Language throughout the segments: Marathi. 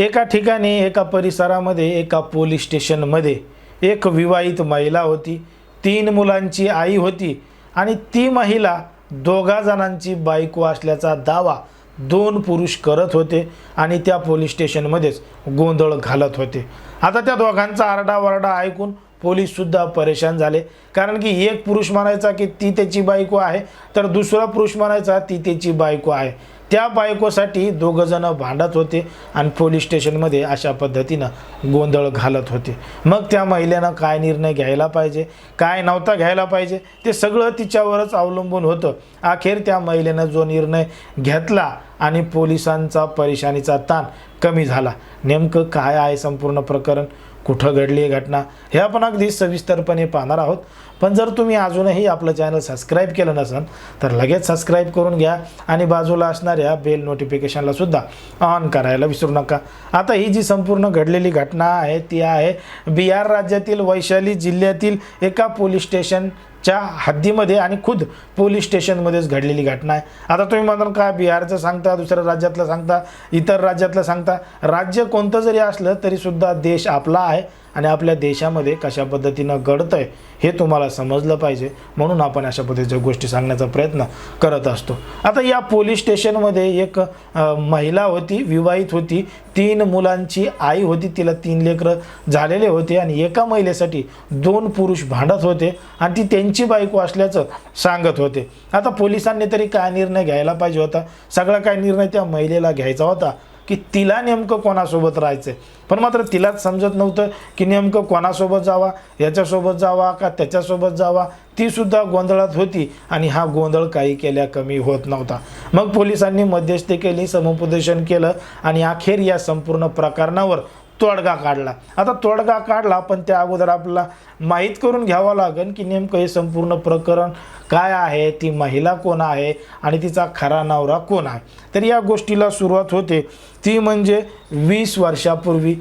एका ठिकाणी एका परिसरामध्ये एका पोलीस स्टेशनमध्ये एक विवाहित महिला होती. तीन मुलांची आई होती आणि ती महिला दोघा जणांची बायको असल्याचा दावा दोन पुरुष करत होते आणि त्या पोलीस स्टेशनमध्येच गोंधळ घालत होते. आता त्या दोघांचा आरडाओरडा ऐकून पोलीससुद्धा परेशान झाले. कारण की एक पुरुष म्हणायचा की ती त्याची बायको आहे तर दुसरा पुरुष म्हणायचा ती त्याची बायको आहे. त्या बायकोसाठी दोघंजणं भांडत होते आणि पोलीस स्टेशनमध्ये अशा पद्धतीनं गोंधळ घालत होते. मग त्या महिलेनं काय निर्णय घ्यायला पाहिजे काय नव्हता घ्यायला पाहिजे ते सगळं तिच्यावरच अवलंबून होतं. अखेर त्या महिलेनं जो निर्णय घेतला आणि पोलिसांचा परेशानीचा ताण कमी झाला. नेमकं काय आहे संपूर्ण प्रकरण? कुठं घडली आहे घटना हे आपण अगदी सविस्तरपणे पाहणार आहोत. पण जर तुम्ही अजूनही आपलं चॅनल सबस्क्राईब केलं नसेल तर लगेच सबस्क्राईब करून घ्या आणि बाजूला असणाऱ्या बेल नोटिफिकेशनला सुद्धा ऑन करायला विसरू नका. आता ही जी संपूर्ण घडलेली घटना आहे ती आहे बिहार राज्यातील वैशाली जिल्ह्यातील एका पोलीस स्टेशन च्या हद्दीमध्ये आणि खुद पोलीस स्टेशनमध्येच घडलेली घटना आहे. आता तुम्ही म्हणाल का बिहारचं सांगता दुसऱ्या राज्यातलं सांगता इतर राज्यातलं सांगता? राज्य कोणतं जरी असलं तरीसुद्धा देश आपला आहे. आणि आपल्या देशामध्ये कशा पद्धतीनं घडतं आहे हे तुम्हाला समजलं पाहिजे. म्हणून आपण अशा पद्धतीच्या गोष्टी सांगण्याचा प्रयत्न करत असतो. आता या पोलीस स्टेशनमध्ये एक महिला होती विवाहित होती. तीन मुलांची आई होती. तिला तीन लेकरं झालेले होते आणि एका महिलेसाठी दोन पुरुष भांडत होते आणि ती त्यांची बायको असल्याचं सांगत होते. आता पोलिसांनी तरी काय निर्णय घ्यायला पाहिजे होता? सगळा काय निर्णय त्या महिलेला घ्यायचा होता? की तिला नेमकं कोणासोबत राहायचं पण मात्र तिलाच समजत नव्हतं की नेमकं कोणासोबत जावा याच्यासोबत जावा का त्याच्यासोबत जावा? तीसुद्धा गोंधळात होती आणि हा गोंधळ काही केल्या कमी होत नव्हता. मग पोलिसांनी मध्यस्थी केली समुपदेशन केलं आणि अखेर या संपूर्ण प्रकरणावर तोडगा काढला. आता तोडगा काढला पण त्या अगोदर आपल्याला माहीत करून घ्यावं लागेल की नेमकं हे संपूर्ण प्रकरण काय आहे ती महिला कोण आहे आणि तिचा खरा नवरा कोण आहे. तर या गोष्टीला सुरुवात होते. ती म्हणजे वीस वर्षापूर्वी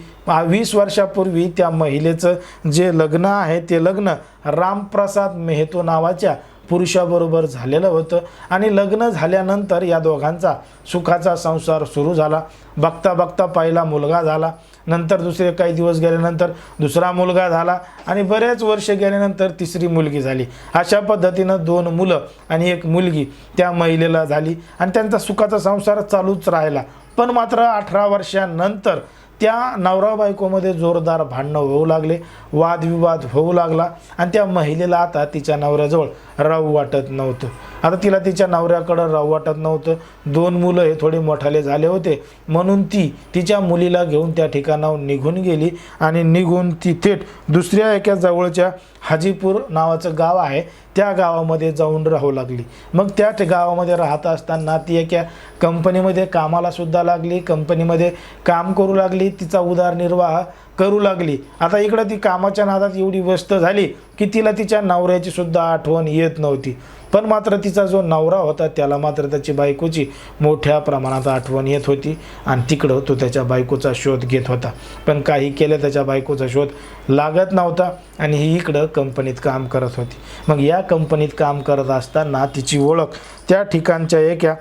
वीस वर्षापूर्वी त्या महिलेचं जे लग्न आहे ते लग्न रामप्रसाद मेहतो नावाच्या पुरुषाबरोबर झालेलं होतं. आणि लग्न झाल्यानंतर या दोघांचा सुखाचा संसार सुरू झाला. बघता बघता पहिला मुलगा झाला. नंतर दुसरे काही दिवस गेल्यानंतर दुसरा मुलगा झाला आणि बरेच वर्ष गेल्यानंतर तिसरी मुलगी झाली. अशा पद्धतीनं दोन मुलं आणि एक मुलगी त्या महिलेला झाली आणि त्यांचा सुखाचा संसार चालूच राहिला. पण मात्र अठरा वर्षानंतर त्या नवरा बायकोमध्ये जोरदार भांडणं होऊ लागले वादविवाद होऊ लागला आणि त्या महिलेला आता तिच्या नवऱ्याजवळ राहू वाटत नव्हतं. आता तिला तिच्या नवऱ्याकडं राहू वाटत नव्हतं. दोन मुलं हे थोडे मोठाले झाले होते. म्हणून ती तिच्या मुलीला घेऊन त्या ठिकाणाहून निघून गेली आणि निघून ती थेट दुसऱ्या एका जवळच्या हाजीपूर नावाचं गाव आहे. त्या गावामध्ये जाऊन राहू लागली. मग त्या गावामध्ये राहत असताना ती एका कंपनीमध्ये कामाला सुद्धा लागली. कंपनीमध्ये काम करू लागली. तिचा उदरनिर्वाह करू लागली. आता इकडं ती कामाच्या नादात एवढी व्यस्त झाली की तिला तिच्या नवऱ्याची सुद्धा आठवण येत नव्हती. पण मात्र तिचा जो नवरा होता त्याला मात्र त्याची बायकोची मोठ्या प्रमाणात आठवण येत होती आणि तिकडं तो त्याच्या बायकोचा शोध घेत होता. पण काही केलं त्याच्या बायकोचा शोध लागत नव्हता आणि ही इकडं कंपनीत काम करत होती. मग या कंपनीत काम करत असताना तिची ओळख त्या ठिकाणच्या एका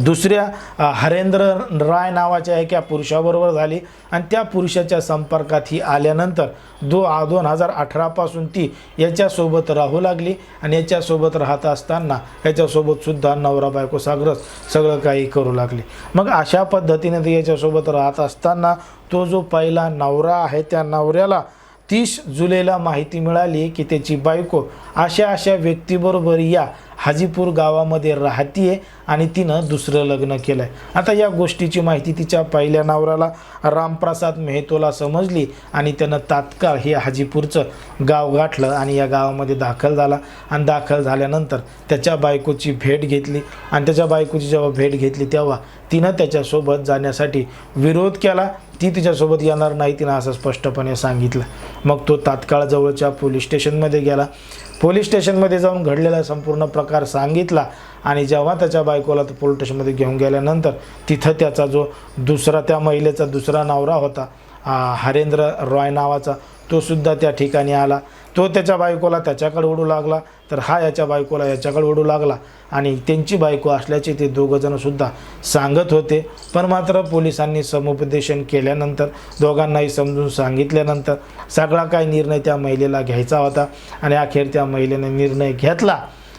दुसऱ्या हरेंद्र राय नावाच्या एका पुरुषाबरोबर झाली आणि त्या पुरुषाच्या संपर्कात ही आल्यानंतर दो दोन हजार अठरापासून ती याच्यासोबत राहू लागली आणि याच्यासोबत राहत असताना याच्यासोबतसुद्धा नवरा बायको सागरच सगळं काही करू लागली. मग अशा पद्धतीने ती याच्यासोबत राहत असताना तो जो पहिला नवरा आहे त्या नवऱ्याला तीस जुलैला माहिती मिळाली की त्याची बायको अशा अशा व्यक्तीबरोबर या हाजीपूर गावामध्ये राहतीये आणि तिनं दुसरं लग्न केलं आहे आता या गोष्टीची माहिती तिच्या पहिल्या नवऱ्याला रामप्रसाद मेहतोला समजली आणि त्यानं तात्काळ हे हाजीपूरचं गाव गाठलं आणि या गावामध्ये दाखल झाला. आणि दाखल झाल्यानंतर त्याच्या बायकोची भेट घेतली. आणि त्याच्या बायकोची जेव्हा भेट घेतली तेव्हा तिनं त्याच्यासोबत जाण्यासाठी विरोध केला. ती तिच्यासोबत येणार नाही तिनं असं स्पष्टपणे सांगितलं. मग तो तात्काळ जवळच्या पोलीस स्टेशनमध्ये गेला. पोलीस स्टेशनमध्ये जाऊन घडलेला संपूर्ण प्रकार सांगितला आणि जेव्हा त्याच्या बायकोला तो पोलीस स्टेशनमध्ये घेऊन गेल्यानंतर तिथं त्याचा जो दुसरा त्या महिलेचा दुसरा नवरा होता हरेंद्र रॉय नावाचा तो सुद्धा त्या ठिकाणी आला. तो त्याच्या बायकोला त्याच्याकडे ओढू लागला तर हा याच्या बायकोला याच्याकडे ओढू लागला आणि त्यांची बायको असल्याचे ते दोघंजणंसुद्धा सांगत होते. पण मात्र पोलिसांनी समुपदेशन केल्यानंतर दोघांनाही समजून सांगितल्यानंतर सगळा काय निर्णय त्या महिलेला घ्यायचा होता आणि अखेर त्या महिलेने निर्णय घेतला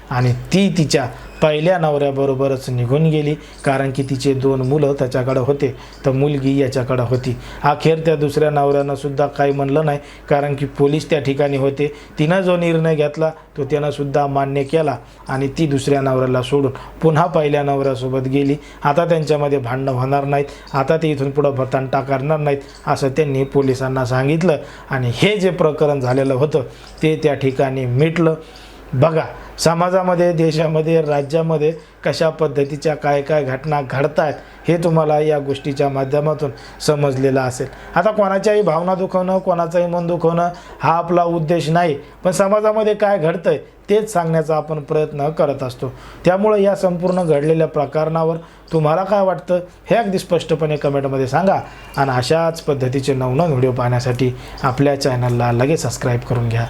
आणि ती तिच्या पहिल्या नवऱ्याबरोबरच निघून गेली. कारण की तिचे दोन मुलं त्याच्याकडं होते. तर मुलगी याच्याकडं होती. अखेर त्या दुसऱ्या नवऱ्यानंसुद्धा काही म्हणलं नाही. कारण की पोलीस त्या ठिकाणी होते. तिनं जो निर्णय घेतला तो त्यानंसुद्धा मान्य केला आणि ती दुसऱ्या नवऱ्याला सोडून पुन्हा पहिल्या नवऱ्यासोबत गेली. आता त्यांच्यामध्ये भांडणं होणार नाहीत. आता ते इथून पुढं भतांटा करणार नाहीत असं त्यांनी पोलिसांना सांगितलं. आणि हे जे प्रकरण झालेलं होतं ते त्या ठिकाणी मिटलं. बघा समाजामध्ये देशामध्ये राज्यामध्ये कशा पद्धतीच्या काय काय घटना घडत आहेत हे तुम्हाला या गोष्टीच्या माध्यमातून समजलेलं असेल. आता कोणाच्याही भावना दुखवणं कोणाचंही मन दुखवणं हा आपला उद्देश नाही पण समाजामध्ये काय घडतं आहे तेच सांगण्याचा आपण प्रयत्न करत असतो. त्यामुळे या संपूर्ण घडलेल्या प्रकरणावर तुम्हाला काय वाटतं हे अगदी स्पष्टपणे कमेंटमध्ये सांगा आणि अशाच पद्धतीचे नवनवीन व्हिडिओ पाहण्यासाठी आपल्या चॅनलला लगेच सबस्क्राईब करून घ्या.